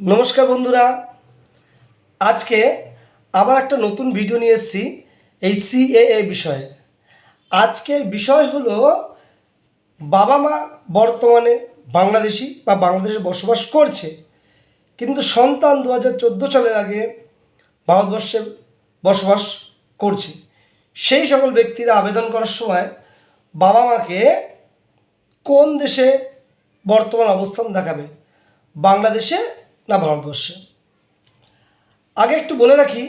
নমস্কার বন্ধুরা। আজকে আবার একটা নতুন ভিডিও নিয়ে এসেছি এই সিএএ বিষয়ে। আজকের বিষয় হলো বাবা মা বর্তমানে বাংলাদেশি বা বাংলাদেশে বসবাস করছে। কিন্তু সন্তান দু হাজার চোদ্দ সালের আগে ভারতবর্ষে বসবাস করছে। সেই সকল ব্যক্তিরা আবেদন করার সময় বাবা মাকে কোন দেশে বর্তমান অবস্থান দেখাবে? বাংলাদেশে না ভারতবর্ষে আগে একটু বলে রাখি,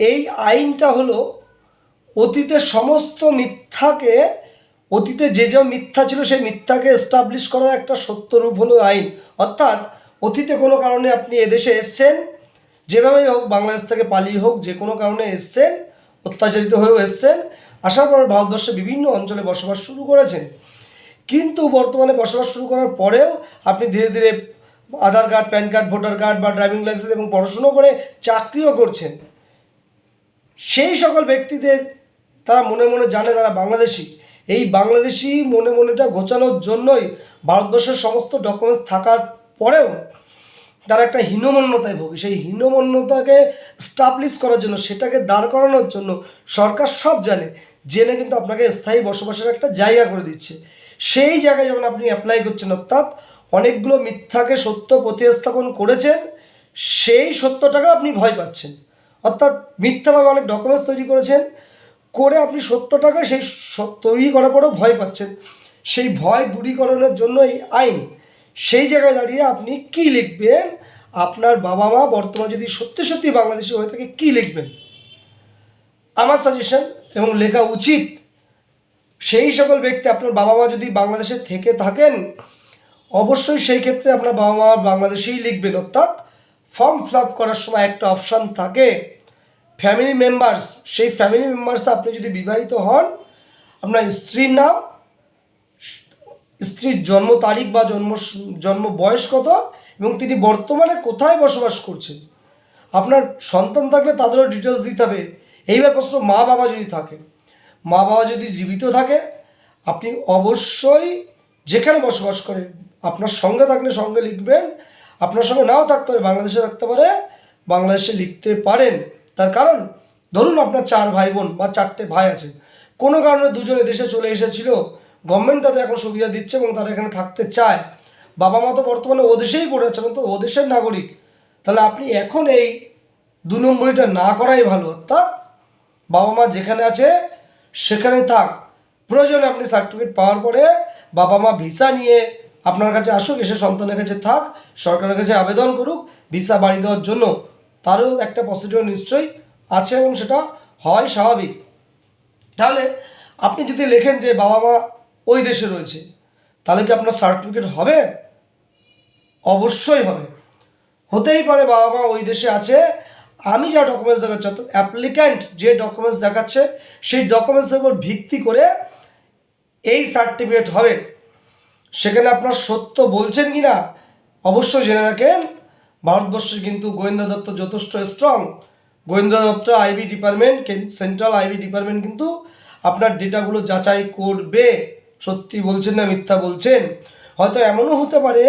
এই আইনটা হলো অতীতের সমস্ত মিথ্যাকে, অতীতে যে যে মিথ্যা ছিল সেই মিথ্যাকে এস্টাবলিশ করার একটা সত্য রূপ হলো আইন। অর্থাৎ অতীতে কোনো কারণে আপনি এদেশে এসছেন, যেভাবেই হোক, বাংলাদেশ থেকে পালিয়ে হোক, যে কোনো কারণে এসছেন, অত্যাচারিত হয়েও এসছেন, আসার পর ভারতবর্ষে বিভিন্ন অঞ্চলে বসবাস শুরু করেছেন। কিন্তু বর্তমানে বসবাস শুরু করার পরেও আপনি ধীরে ধীরে Aadhaar card, pan card, voter card বা ড্রাইভিং লাইসেন্স এবং পড়াশুনো করে চাকরিও করছেন। সেই সকল ব্যক্তিদের তারা মনে মনে জানে তারা বাংলাদেশি। এই বাংলাদেশি মনে মনেটা ঘোচানোর জন্যই ভারতবর্ষের সমস্ত ডকুমেন্টস থাকার পরেও তারা একটা হীনমন্যতায় ভোগে। সেই হীনমন্যতাকে স্টাবলিশ করার জন্য, সেটাকে দাঁড় করানোর জন্য সরকার সব জানে, জেনে কিন্তু আপনাকে স্থায়ী বসবাসের একটা জায়গা করে দিচ্ছে। সেই জায়গায় যখন আপনি অ্যাপ্লাই করছেন, অর্থাৎ অনেকগুলো মিথ্যাকে সত্য প্রতিস্থাপন করেছেন, সেই সত্যটাকে আপনি ভয় পাচ্ছেন। অর্থাৎ মিথ্যাভাবে অনেক ডকুমেন্টস তৈরি করেছেন, করে আপনি সত্যটাকে সেই তৈরি করার পরেও ভয় পাচ্ছেন। সেই ভয় দূরীকরণের জন্য এই আইন, সেই জায়গায় দাঁড়িয়ে আপনি কি লিখবেন? আপনার বাবা মা বর্তমানে যদি সত্যি সত্যি বাংলাদেশি হয়ে থাকে, কী লিখবেন? আমার সাজেশন এবং লেখা উচিত, সেই সকল ব্যক্তি আপনার বাবা মা যদি বাংলাদেশে থেকে থাকেন অবশ্যই সেই ক্ষেত্রে আপনার বাবা মা বাংলাদেশেই লিখবেন, অর্থাৎ ফর্ম ফিল আপ করার সময় একটা অপশান থাকে। ফ্যামিলি মেম্বার্স সেই ফ্যামিলি মেম্বার্স আপনি যদি বিবাহিত হন, আপনার স্ত্রীর নাম, স্ত্রীর জন্ম তারিখ বা জন্ম জন্ম বয়স কত এবং তিনি বর্তমানে কোথায় বসবাস করছেন। আপনার সন্তান থাকলে তাদেরও ডিটেলস দিতে হবে। এইবার প্রশ্ন মা বাবা যদি থাকে মা বাবা যদি জীবিত থাকে, আপনি অবশ্যই যেখানে বসবাস করে আপনার সঙ্গে থাকলে সঙ্গে লিখবেন, আপনার সঙ্গে নাও থাকতে পারে, বাংলাদেশে থাকতে পারে, বাংলাদেশে লিখতে পারেন। তার কারণ, ধরুন আপনার চার ভাই বোন বা চারটে ভাই আছে, কোনো কারণে দুজনে দেশে চলে এসেছিল গভর্নমেন্ট তাদের এখন সুবিধা দিচ্ছে এবং তারা এখানে থাকতে চায়। বাবা মা তো বর্তমানে ও দেশেই পড়ে আছে কিন্তু ও দেশের নাগরিক। তাহলে আপনি এখন এই দু নম্বরিটা না করাই ভালো, অর্থাৎ বাবা মা যেখানে আছে সেখানে থাক। প্রয়োজনে আপনি সার্টিফিকেট পাওয়ার পরে বাবা মা ভিসা নিয়ে আপনার কাছে আসুক, এসে সন্তানের কাছে থাক, সরকারের কাছে আবেদন করুক, ভিসা বাড়ি দেওয়ার জন্য। তারও একটা প্রসিডিওর নিশ্চয়ই আছে এবং সেটা হয় স্বাভাবিক। তাহলে আপনি যদি লেখেন যে বাবা মা ওই দেশে রয়েছে, তাহলে কি আপনার সার্টিফিকেট হবে? অবশ্যই হবে। হতেই পারে বাবা মা ওই দেশে আছে। আমি যা ডকুমেন্টস দেখাচ্ছি, অর্থাৎ অ্যাপ্লিক্যান্ট যে ডকুমেন্টস দেখাচ্ছে, সেই ডকুমেন্টসের উপর ভিত্তি করে এই সার্টিফিকেট হবে। সেখানে আপনার সত্য বলছেন কি না অবশ্যই জেনে রাখেন। ভারতবর্ষের কিন্তু গোয়েন্দা দপ্তর যথেষ্ট স্ট্রং গোয়েন্দা দপ্তর IB department central IB department কিন্তু আপনার ডেটাগুলো যাচাই করবে। সত্যি বলছেন না মিথ্যা বলছেন? হয়তো এমনও হতে পারে,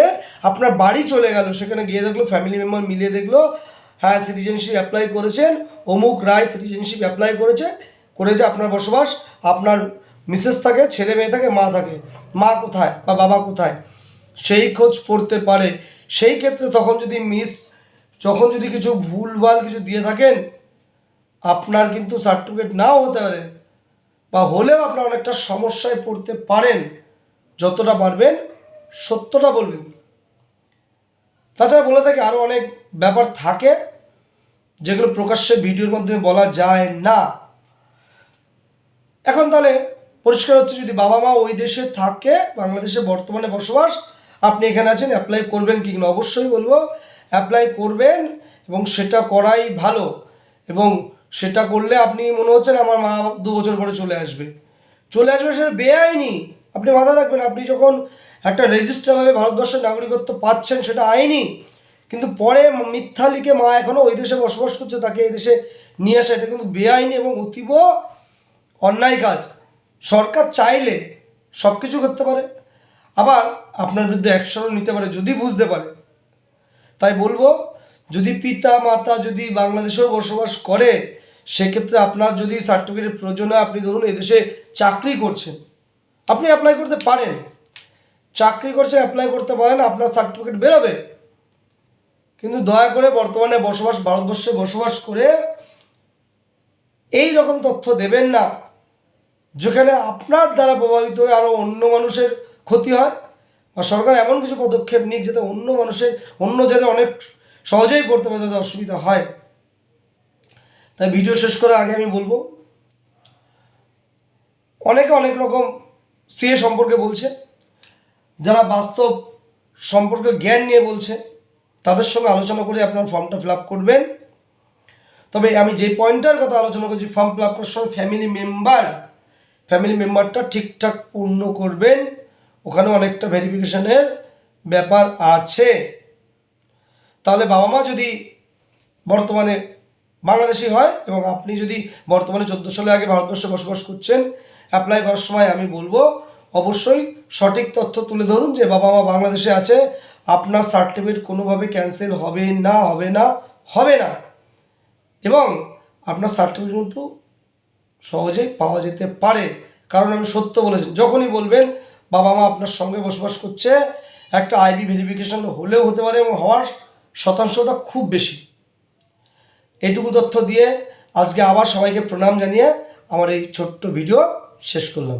আপনার বাড়ি চলে গেল, সেখানে গিয়ে দেখল ফ্যামিলি মেম্বার মিলিয়ে দেখল হ্যাঁ সিটিজেনশিপ অ্যাপ্লাই করেছেন, অমুক রায় সিটিজেনশিপ অ্যাপ্লাই করেছে করেছে আপনার বসবাস, আপনার মিসেস থাকে, ছেলে মেয়ে থাকে, মা থাকে। মা কোথায় বা বাবা কোথায়? সেই খোঁজ পড়তে পারে। সেই ক্ষেত্রে তখন যদি মিস, যখন যদি কিছু ভুলভাল কিছু দিয়ে থাকেন, আপনার কিন্তু সার্টিফিকেট নাও হতে পারে। বা হলেও আপনার অনেকটা সমস্যায় পড়তে পারেন। যতটা পারবেন, সত্যটা বলবেন। তাছাড়া বলে থাকি আরও অনেক ব্যাপার থাকে, যেগুলো প্রকাশ্যে ভিডিওর মাধ্যমে বলা যায় না। এখন তাহলে পরিষ্কার হচ্ছে যদি বাবা মা ওই দেশে থাকে, বাংলাদেশে বর্তমানে বসবাস, আপনি এখানে আছেন অ্যাপ্লাই করবেন কি না অবশ্যই বলব অ্যাপ্লাই করবেন এবং সেটা করাই ভালো। এবং সেটা করলে আপনি মনে হচ্ছেন আমার মা দু বছর পরে চলে আসবে। চলে আসবে সেটা বেআইনি। আপনি মাথায় রাখবেন, আপনি যখন একটা রেজিস্টারভাবে ভারতবর্ষের নাগরিকত্ব পাচ্ছেন সেটা আইনি, কিন্তু পরে মিথ্যা লিখে মা এখনও ওই দেশে বসবাস করছে, তাকে এই দেশে নিয়ে আসা, এটা কিন্তু বেআইনি এবং অতীব অন্যায় কাজ। সরকার চাইলে সব কিছু করতে পারে। আবার আপনার বিরুদ্ধে অ্যাকশনও নিতে পারে, যদি বুঝতে পারে। তাই বলব, যদি পিতা, মাতা যদি বাংলাদেশেও বসবাস করে, সেক্ষেত্রে আপনার যদি সার্টিফিকেটের প্রয়োজন হয় আপনি ধরুন এদেশে চাকরি করছেন, আপনি অ্যাপ্লাই করতে পারেন। চাকরি করছেন অ্যাপ্লাই করতে পারেন, আপনার সার্টিফিকেট বেরোবে। কিন্তু দয়া করে বর্তমানে বসবাস, ভারতবর্ষে বসবাস করে এই রকম তথ্য দেবেন না। যেখানে আপনার দ্বারা প্রভাবিত হয়ে আরও অন্য মানুষের ক্ষতি হয়, বা সরকার এমন কিছু পদক্ষেপ নিক যাতে অন্য মানুষের অন্য যাতে অনেক সহজেই করতে পারে যাতে অসুবিধা হয়। তাই ভিডিও শেষ করার আগে আমি বলব, অনেকে অনেক রকম সিএ সম্পর্কে বলছে, যারা বাস্তব সম্পর্কে জ্ঞান নিয়ে বলছে, তাদের সঙ্গে আলোচনা করে আপনার ফর্মটা ফিল আপ করবেন। তবে আমি যে পয়েন্টটার কথা আলোচনা করছি, ফর্ম ফিল আপ করার সময় ফ্যামিলি মেম্বার ফ্যামিলি মেম্বারটা ঠিকঠাক পূর্ণ করবেন। ওখানে অনেকটা ভেরিফিকেশনের ব্যাপার আছে। তাহলে বাবা মা যদি বর্তমানে বাংলাদেশি হয় এবং আপনি যদি বর্তমানে চোদ্দ সালে আগে ভারতবর্ষে বসবাস করছেন অ্যাপ্লাই করার সময় আমি বলব, অবশ্যই সঠিক তথ্য তুলে ধরুন যে বাবা মা বাংলাদেশে আছে, আপনার সার্টিফিকেট কোনোভাবে ক্যান্সেল হবে না হবে না হবে না। এবং আপনার সার্টিফিকেট কিন্তু সহজেই পাওয়া যেতে পারে। কারণ আমি সত্য বলেছি, যখনই বলবেন বাবা মা আপনার সঙ্গে বসবাস করছে, একটা আইবি ভেরিফিকেশন হলেও হতে পারে এবং হওয়ার শতাংশটা খুব বেশি। এটুকু তথ্য দিয়ে আজকে আবার সবাইকে প্রণাম জানিয়ে আমার এই ছোট্ট ভিডিও শেষ করলাম।